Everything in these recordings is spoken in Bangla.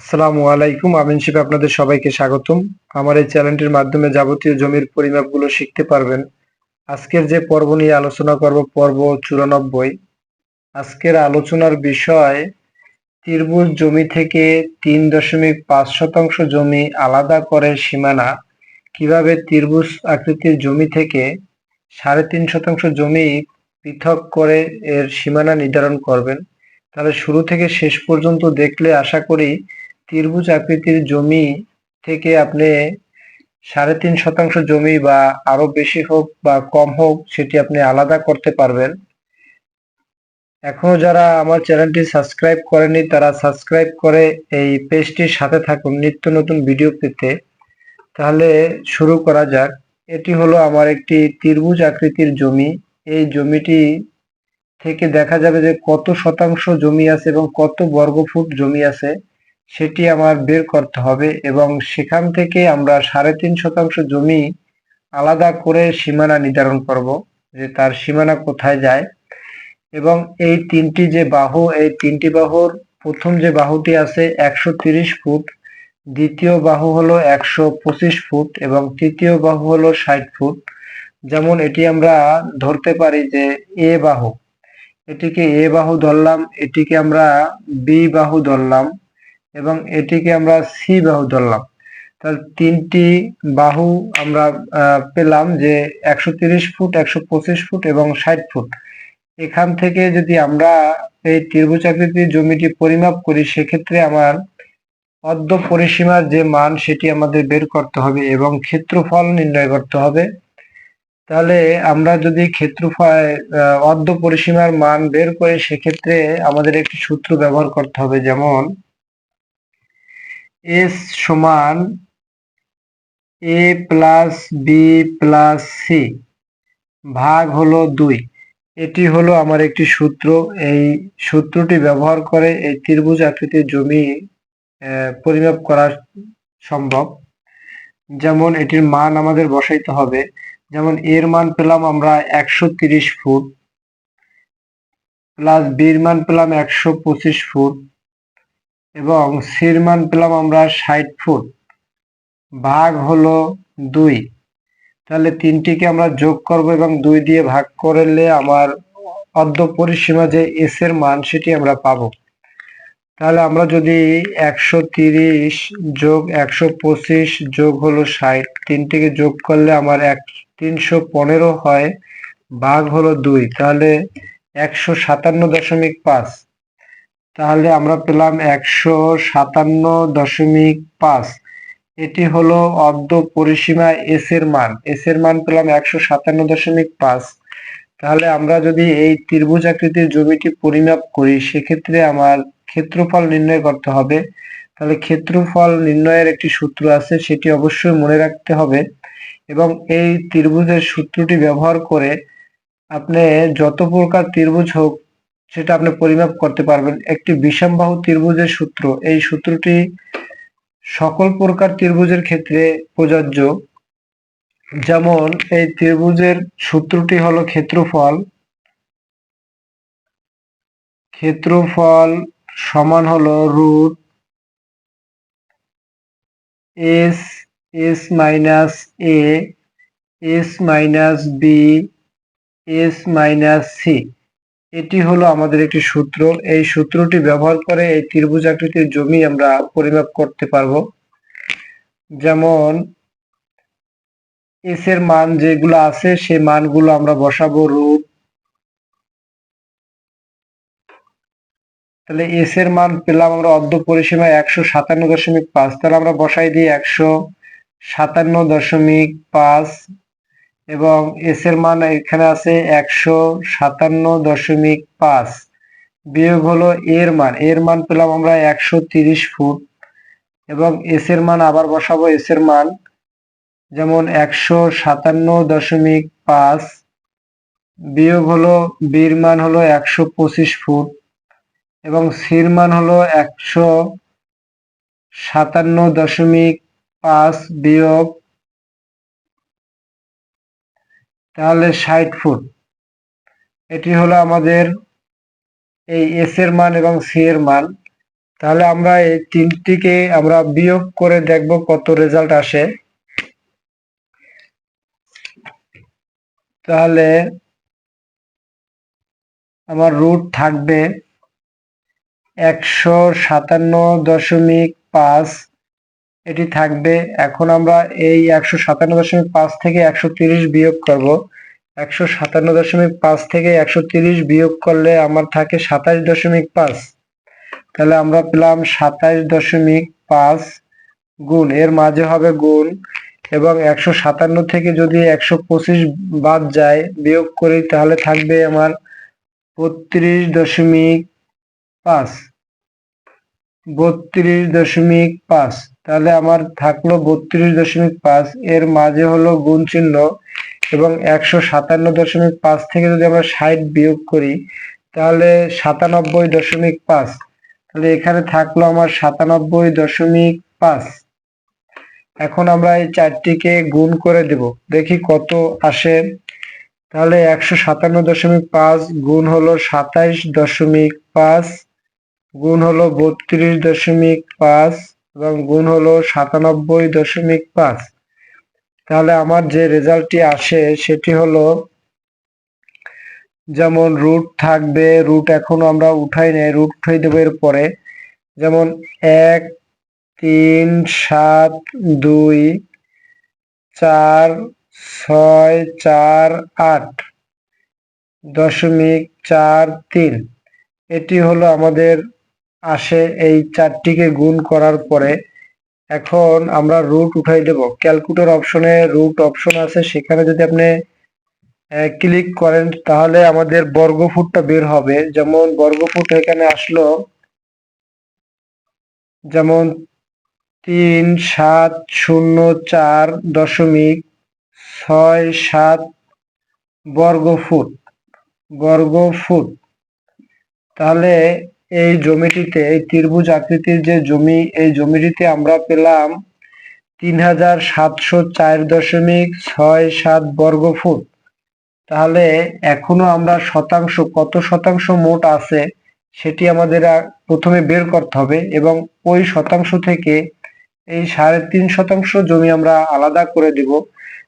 আসসালামু আলাইকুম আমিন শিব আপনাদের সবাইকে স্বাগতম। আমার এই চ্যানেলটির মাধ্যমে যাবতীয় জমির পরিমাপগুলো শিখতে পারবেন। আজকের যে পর্ব নিয়ে আলোচনা করব, পর্ব চুরানব্বই। আজকের আলোচনার বিষয়, ত্রিভুজ জমি থেকে তিন দশমিক পাঁচ শতাংশ জমি আলাদা করে সীমানা, কীভাবে ত্রিভুজ আকৃতির জমি থেকে সাড়ে তিন শতাংশ জমি পৃথক করে এর সীমানা নির্ধারণ করবেন। তাহলে শুরু থেকে শেষ পর্যন্ত দেখলে আশা করি ত্রিভুজ আকৃতির জমি থেকে আপনি সাড়ে তিন শতাংশ জমি বা আরও বেশি হোক বা কম হোক, সেটি আপনি আলাদা করতে পারবেন। এখনও যারা আমার চ্যানেলটি সাবস্ক্রাইব করেনি তারা সাবস্ক্রাইব করে এই পেজটির সাথে থাকুন নিত্য নতুন ভিডিও পেতে। তাহলে শুরু করা যাক। এটি হলো আমার একটি ত্রিভুজ আকৃতির জমি। এই জমিটি থেকে দেখা যাবে যে কত শতাংশ জমি আছে এবং কত বর্গফুট জমি আছে। সেটি আমার বের করতে হবে এবং সেখান থেকে আমরা সাড়ে তিন শতাংশ জমি আলাদা করে সীমানা নির্ধারণ করব যে তার সীমানা কোথায় যায়। এবং এই তিনটি যে বাহু, এই তিনটি বাহুর প্রথম যে বাহুটি আছে একশো তিরিশ ফুট, দ্বিতীয় বাহু হলো একশো পঁচিশ ফুট এবং তৃতীয় বাহু হলো ষাট ফুট। যেমন এটি আমরা ধরতে পারি যে এ বাহু, এটিকে এ বাহু ধরলাম, এটিকে আমরা বি বাহু ধরলাম। এবং এটিকে আমরা সি বাহু ধরলাম। তাহলে তিনটি বাহু আমরা পেলাম যে একশো তিরিশ ফুট, একশো পঁচিশ ফুট এবং ষাট ফুট। এখান থেকে যদি আমরা এই ত্রিভুজ আকৃতির জমিটি পরিমাপ করি, সেক্ষেত্রে আমার অর্ধ পরিসীমার যে মান, সেটি আমাদের বের করতে হবে এবং ক্ষেত্রফল নির্ণয় করতে হবে। তাহলে আমরা যদি ক্ষেত্রফল অর্ধ পরিসীমার মান বের করি, সেক্ষেত্রে আমাদের একটি সূত্র ব্যবহার করতে হবে যেমন এস সমান A plus B plus C ভাগ হলো দুই। এটি হলো আমার একটি সূত্র। এই সূত্রটি ব্যবহার করে এই ত্রিভুজ আকৃতির জমি পরিমাপ করা সম্ভব। যেমন এটির মান আমাদের বসাইতে হবে। যেমন এর মান পেলাম আমরা একশো ফুট, প্লাস বির মান পেলাম একশো পঁচিশ ফুট। এবং সির মান পেলাম আমরা ষাট ফুট। ভাগ হলো দুই। তাহলে তিনটিকে আমরা যোগ করব এবং দুই দিয়ে ভাগ করলে আমার অর্ধ পরিসীমা যে এস এর মান সেটি আমরা পাবো। তাহলে আমরা যদি একশো তিরিশ যোগ একশো পঁচিশ যোগ হলো ষাট, তিনটিকে যোগ করলে আমার এক তিনশো পনেরো হয়, ভাগ হলো দুই। তাহলে একশো সাতান্ন দশমিক পাঁচ। তাহলে আমরা পেলাম একশো সাতান্ন দশমিক পাঁচ। এটি হলো অর্ধ পরিসীমা এস এর মান। এস এর মান পেলাম একশো সাতান্ন দশমিক পাঁচ। তাহলে আমরা যদি এই ত্রিভুজ আকৃতির জমিটি পরিমাপ করি, সেক্ষেত্রে আমার ক্ষেত্রফল নির্ণয় করতে হবে। তাহলে ক্ষেত্রফল নির্ণয়ের একটি সূত্র আছে, সেটি অবশ্যই মনে রাখতে হবে। এবং এই ত্রিভুজের সূত্রটি ব্যবহার করে আপনি যত প্রকার ত্রিভুজ হোক সেটা আপনি পরিমাপ করতে পারবেন। একটি বিষমবাহু ত্রিভুজের সূত্র, এই সূত্রটি সকল প্রকার ত্রিভুজের ক্ষেত্রে প্রযোজ্য। যেমন, এই ত্রিভুজের সূত্রটি হলো ক্ষেত্রফল। ক্ষেত্রফল সমান হলো root S S minus A, S minus B, S minus C. এটি হলো আমাদের একটি সূত্র। এই সূত্রটি ব্যবহার করে এই ত্রিভুজ আকৃতির জমি আমরা পরিমাপ করতে পারব। যেমন এস এর মান যেগুলো আছে সেই মানগুলো আমরা বসাবো রুট। তাহলে এস এর মান পেলাম আমরা অর্ধ পরিসীমা একশো সাতান্ন দশমিক পাঁচ। তাহলে আমরা বসাই দিই একশো সাতান্ন দশমিক পাঁচ। এবং এস এর মান এখানে আছে একশো সাতান্ন দশমিক পাঁচ। বিয়োগ হলো এর মান। এর মান পেলাম আমরা একশো তিরিশ ফুট। এবং এস এর মান আবার বসাবো। এস এর মান যেমন একশো সাতান্ন দশমিক পাঁচ। বিয়োগ হলো বির মান হলো একশো পঁচিশ ফুট। এবং সির মান হলো একশো সাতান্ন দশমিক পাঁচ বিয়োগ তাহলে ষাট ফুট। এটি হলো আমাদের এই এস এর মান এবং সি এর মান। তাহলে আমরা এই তিনটিকে আমরা বিয়োগ করে দেখব কত রেজাল্ট আসে। তাহলে আমার রুট থাকবে একশো সাতান্ন দশমিক পাঁচ এটি থাকবে, এখন আমরা এই একশো সাতান্ন দশমিক পাঁচ থেকে একশো তিরিশ বিয়োগ করব। একশো সাতান্ন দশমিক পাঁচ থেকে একশো তিরিশ বিয়োগ করলে আমার থাকে সাতাশ দশমিক পাঁচ। তাহলে আমরা পেলাম সাতাশ দশমিক পাঁচ গুণ, এর মাঝে হবে গুণ, এবং একশো সাতান্ন থেকে যদি একশো পঁচিশ বাদ যায়, বিয়োগ করি, তাহলে থাকবে আমার বত্রিশ দশমিক পাঁচ। বত্রিশ দশমিক পাঁচ। তাহলে আমার থাকল বত্রিশ দশমিক পাঁচ, এর মাঝে হলো গুণ চিহ্ন এবং একশো সাতান্ন দশমিক পাঁচ থেকে যদি আমরা ষাট বিয়োগ করি, তাহলে সাতানব্বই দশমিক পাঁচ। তাহলে এখানে থাকল আমার সাতানব্বই দশমিক পাঁচ। এখন আমরা এই চারটিকে গুণ করে দেব। দেখি কত আসে। তাহলে একশো সাতান্ন দশমিক পাঁচ গুণ হলো সাতাইশ দশমিক পাঁচ, গুণ হলো বত্রিশ দশমিক পাঁচ। এবং গুণ হলো সাতানব্বই দশমিক পাঁচ। তাহলে আমার যে রেজাল্টটি আসে সেটি হলো, যেমন রুট থাকবে রুট এখনও আমরা উঠাই নাই রুট উঠাই দেবো এর পরে যেমন এক, তিন, সাত, দুই, চার, ছয়, চার, আট, দশমিক চার, তিন। এটি হলো আমাদের আসে এই চারটিকে গুণ করার পরে এখন আমরা রুট উঠাই দেব। ক্যালকুলেটর অপশনে রুট অপশন আছে, সেখানে যদি আপনি ক্লিক করেন তাহলে আমাদের বর্গফুটটা বের হবে। যেমন বর্গফুট এখানে আসলো, যেমন তিন সাত শূন্য চার দশমিক ছয় সাত বর্গফুট বর্গফুট। তাহলে এই জমিটিতে, এই ত্রিভুজ আকৃতির যে জমি, এই জমিটিতে আমরা পেলাম তিন হাজার সাতশো চার দশমিক ছয় সাত বর্গ ফুট তাহলে এখনও আমরা শতাংশ, কত শতাংশ মোট আছে সেটি আমাদের প্রথমে বের করতে হবে এবং ওই শতাংশ থেকে এই সাড়ে তিন শতাংশ জমি আমরা আলাদা করে দিব।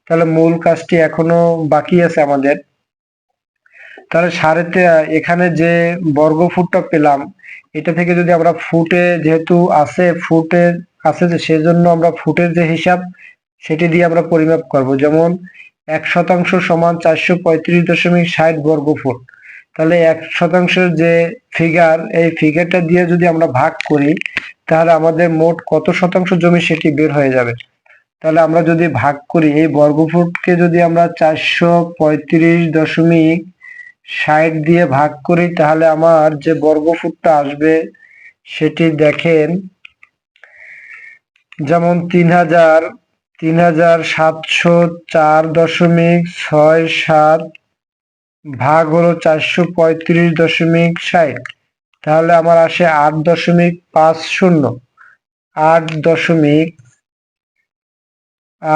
তাহলে মূল কাজটি এখনও বাকি আছে আমাদের। তাহলে সাড়ে এখানে যে বর্গ ফুটটা পেলাম, এটা থেকে যদি আমরা ফুটে যেহেতু আছে, ফুটে আছে যে সেজন্য আমরা ফুটের যে হিসাব, সেটি দিয়ে আমরা পরিমাপ করব। যেমন এক শতাংশ সমান চারশো পঁয়ত্রিশ দশমিক ষাট বর্গ ফুট। তাহলে এক শতাংশের যে ফিগার এই ফিগারটা দিয়ে যদি আমরা ভাগ করি, তাহলে আমাদের মোট কত শতাংশ জমি সেটি বের হয়ে যাবে। তাহলে আমরা যদি ভাগ করি, এই বর্গফুটকে যদি আমরা চারশো পঁয়ত্রিশ দশমিক ষাট দিয়ে ভাগ করি, তাহলে আমার যে বর্গফুটটা আসবে সেটি দেখেন, যেমন তিন হাজার তিন হাজার সাতশো চার দশমিক ছয় সাত ভাগ হলো চারশো পঁয়ত্রিশ দশমিক ষাট, তাহলে আমার আসে আট দশমিক পাঁচ শূন্য, আট দশমিক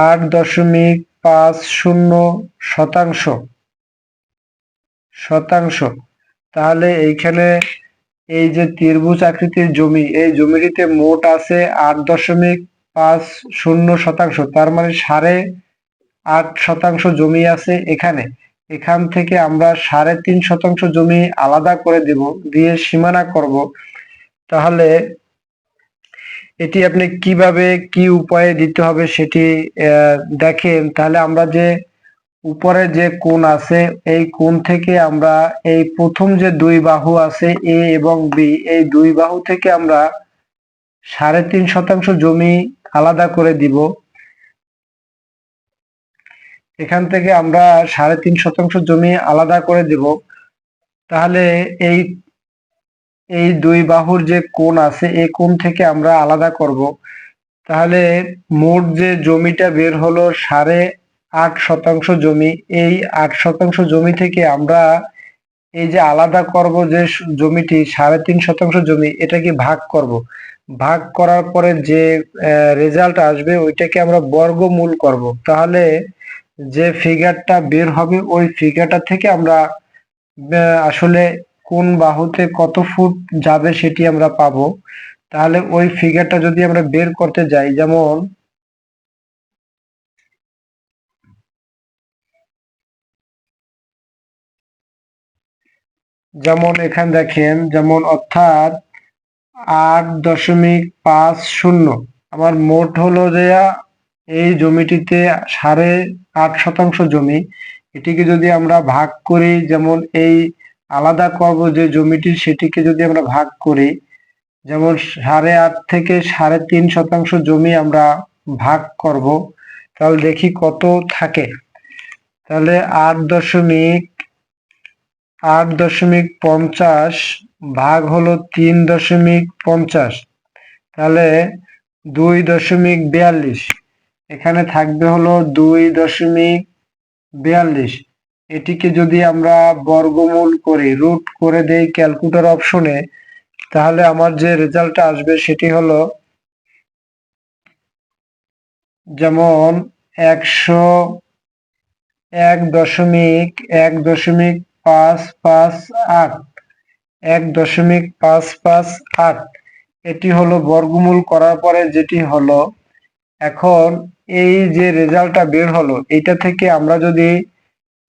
আট দশমিক পাঁচ শূন্য শতাংশ। শতাংশ। তাহলে এইখানে এই যে ত্রিভুজ আকৃতির জমি, এই জমিটিতে মোট আছে আট দশমিক পাঁচ শূন্য শতাংশ। তার মানে সাড়ে আট শতাংশ জমি আছে এখানে। এখান থেকে আমরা সাড়ে তিন শতাংশ জমি আলাদা করে দেব, দিয়ে সীমানা করব। তাহলে এটি আপনি কীভাবে, কি উপায়ে দিতে হবে সেটি দেখেন। তাহলে আমরা যে উপরে যে কোণ আছে, এই কোণ থেকে আমরা এই প্রথম যে দুই বাহু আছে, এ এবং বি, এই দুই বাহু থেকে আমরা সাড়ে তিন শতাংশ জমি আলাদা করে দিব। এখান থেকে আমরা সাড়ে তিন শতাংশ জমি আলাদা করে দেব। তাহলে এই এই দুই বাহুর যে কোণ আছে এই কোণ থেকে আমরা আলাদা করব। তাহলে মোট যে জমিটা বের হলো সাড়ে আট শতাংশ জমি, এই আট শতাংশ জমি থেকে আমরা এই যে আলাদা করব যে জমিটি, সাড়ে তিন শতাংশ জমি এটাকে ভাগ করব? ভাগ করার পরে যে রেজাল্ট আসবে, ওইটাকে আমরা বর্গমূল করব। তাহলে যে ফিগারটা বের হবে, ওই ফিগারটা থেকে আমরা আসলে কোন বাহুতে কত ফুট যাবে সেটি আমরা পাবো। তাহলে ওই ফিগারটা যদি আমরা বের করতে যাই, যেমন যেমন এখানে দেখেন, যেমন অর্থাৎ আট দশমিক পাঁচ শূন্য। আমার মোট হলো যে এই জমিটিতে সাড়ে আট শতাংশ জমি। এটিকে যদি আমরা ভাগ করি, যেমন এই আলাদা করব যে জমিটি, সেটিকে যদি আমরা ভাগ করি, যেমন সাড়ে আট থেকে সাড়ে তিন শতাংশ জমি আমরা ভাগ করব। তাহলে দেখি কত থাকে। তাহলে আট দশমিক আট দশমিক পঞ্চাশ ভাগ হলো তিন দশমিক পঞ্চাশ। তাহলে দুই দশমিক বিয়াল্লিশ। এখানে থাকবে হলো দুই দশমিক বিয়াল্লিশ। এটিকে যদি আমরা বর্গমূল করি, রুট করে দেই ক্যালকুলেটর অপশনে, তাহলে আমার যে রেজাল্টটা আসবে সেটি হলো যেমন একশো এক দশমিক এক দশমিক পাঁচ পাঁচ আট, এক দশমিক পাঁচ পাঁচ আট। এটি হলো বর্গমূল করার পরে যেটি হলো, এখন এই যে রেজাল্টটা বের হলো এটা থেকে আমরা যদি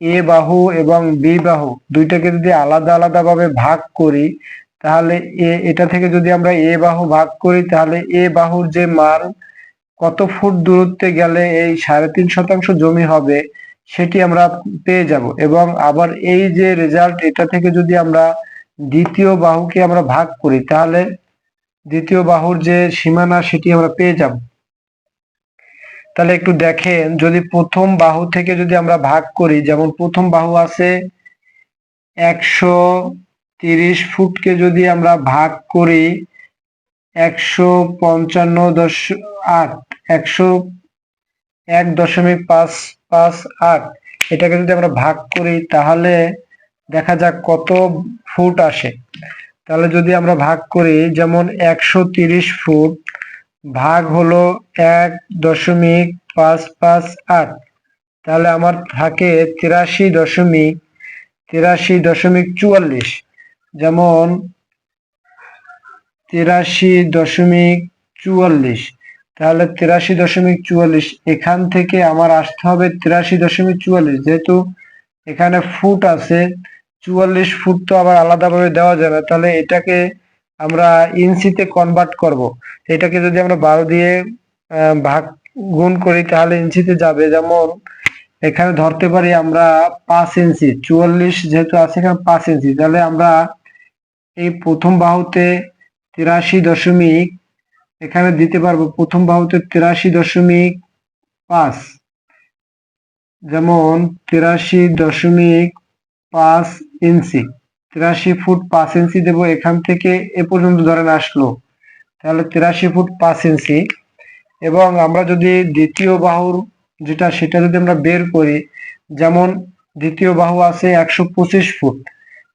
এ বাহু এবং বি বাহু দুইটাকে যদি আলাদা আলাদা ভাবে ভাগ করি, তাহলে এ, এটা থেকে যদি আমরা এ বাহু ভাগ করি, তাহলে এ বাহুর যে মান, কত ফুট দূরত্বে গেলে এই সাড়ে তিন শতাংশ জমি হবে সেটি আমরা পেয়ে যাব। এবং আবার এই যে রেজাল্ট এটা থেকে যদি আমরা দ্বিতীয় বাহুকে আমরা ভাগ করি, তাহলে দ্বিতীয় বাহুর যে সীমানা, সেটি আমরা পেয়ে যাব। তাহলে একটু দেখেন, যদি প্রথম বাহু থেকে যদি আমরা ভাগ করি, যেমন প্রথম বাহু আছে একশো তিরিশ ফুটকে যদি আমরা ভাগ করি একশো পঞ্চান্ন দশ আট, একশো এক দশমিক পাঁচ পাঁচ আট। এটাকে যদি আমরা ভাগ করি, তাহলে দেখা যাক কত ফুট আসে। তাহলে যদি আমরা ভাগ করি, যেমন একশো তিরিশ ফুট, ভাগ হলো এক দশমিক পাঁচ পাঁচ আট। তাহলে আমার থাকে তিরাশি দশমিক তিরাশি দশমিক চুয়াল্লিশ। যেমন তিরাশি দশমিক চুয়াল্লিশ। তাহলে তিরাশি দশমিক চুয়াল্লিশ, এখান থেকে আমার আসতে হবে তিরাশি দশমিক চুয়াল্লিশ, যেহেতু এখানে ফুট আছে, চুয়াল্লিশ ফুট তো আবার আলাদাভাবে দেওয়া যাবে তাহলে এটাকে আমরা ইঞ্চিতে কনভার্ট করব। এটাকে যদি আমরা বারো দিয়ে ভাগ, গুণ করি, তাহলে ইঞ্চিতে যাবে, যেমন এখানে ধরতে পারি আমরা পাঁচ ইঞ্চি, চুয়াল্লিশ যেহেতু আছে এখানে পাঁচ ইঞ্চি, তাহলে আমরা এই প্রথম বাহুতে তিরাশি দশমিক এখানে দিতে পারব প্রথম বাহুতে তিরাশি দশমিক পাঁচ। যেমন তিরাশি দশমিক পাঁচ ইঞ্চি। তিরাশি ফুট পাঁচ ইঞ্চি দেবো এখান থেকে এ পর্যন্ত ধরেন আসলো। তাহলে তিরাশি ফুট পাঁচ ইঞ্চি। এবং আমরা যদি দ্বিতীয় বাহুর যেটা, সেটা যদি আমরা বের করি, যেমন দ্বিতীয় বাহু আছে একশো পঁচিশ ফুট।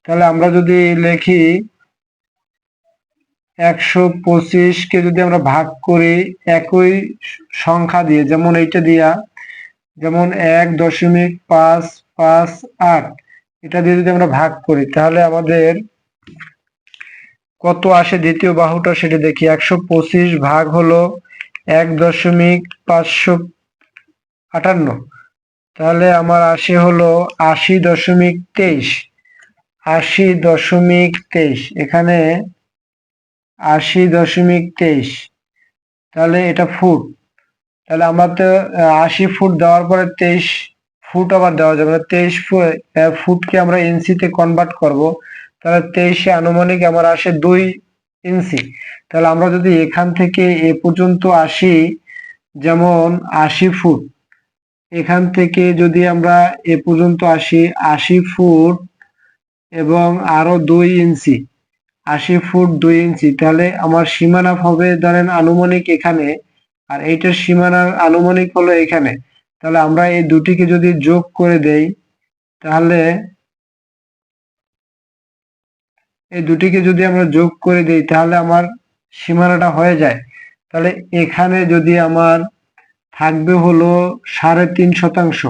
তাহলে আমরা যদি লিখি একশো পঁচিশকে যদি আমরা ভাগ করি একই সংখ্যা দিয়ে, যেমন এইটা দিয়া, যেমন এক দশমিক পাঁচ পাঁচ আট, এটা দিয়ে যদি আমরা ভাগ করি, তাহলে আমাদের কত আসে দ্বিতীয় বাহুটা সেটা দেখি। একশো পঁচিশ ভাগ হলো এক দশমিক পাঁচশো আটান্ন। তাহলে আমার আসে হলো আশি দশমিক তেইশ, আশি দশমিক তেইশ। এখানে আশি দশমিক তেইশ। তাহলে এটা ফুট। তাহলে আমরা তো আশি ফুট দেওয়ার পরে তেইশ ফুট আবার দেওয়া যাবে তেইশ ফুটকে আমরা ইঞ্চিতে কনভার্ট করব। তাহলে তেইশে আনুমানিক আমার আসে দুই ইঞ্চি। তাহলে আমরা যদি এখান থেকে এ পর্যন্ত আসি, যেমন আশি ফুট, এখান থেকে যদি আমরা এ পর্যন্ত আসি আশি ফুট এবং আরও দুই ইঞ্চি আশি ফুট দুই ইঞ্চি। তাহলে আমার সীমানা হবে ধরেন আনুমানিক এখানে, আর এইটার সীমানার আনুমানিক হলো এখানে। তাহলে আমরা এই দুটিকে যদি যোগ করে দেই, তাহলে এই দুটিকে যদি আমরা যোগ করে দেই, তাহলে আমার সীমানাটা হয়ে যায়। তাহলে এখানে যদি আমার থাকবে হলো সাড়ে তিন শতাংশ।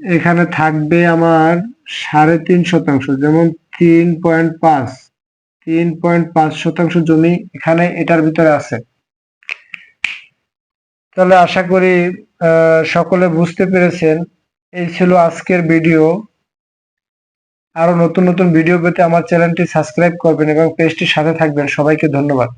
এখানে থাকবে আমার সাড়ে তিন শতাংশ, যেমন তিন পয়েন্ট পাঁচ, তিন পয়েন্ট পাঁচ শতাংশ জমি এখানে এটার ভিতরে আছে। তাহলে আশা করি সকলে বুঝতে পেরেছেন, এই ছিল আজকের ভিডিও। আরও নতুন নতুন ভিডিও পেতে আমার চ্যানেলটি সাবস্ক্রাইব করবেন এবং পেজটির সাথে থাকবেন। সবাইকে ধন্যবাদ।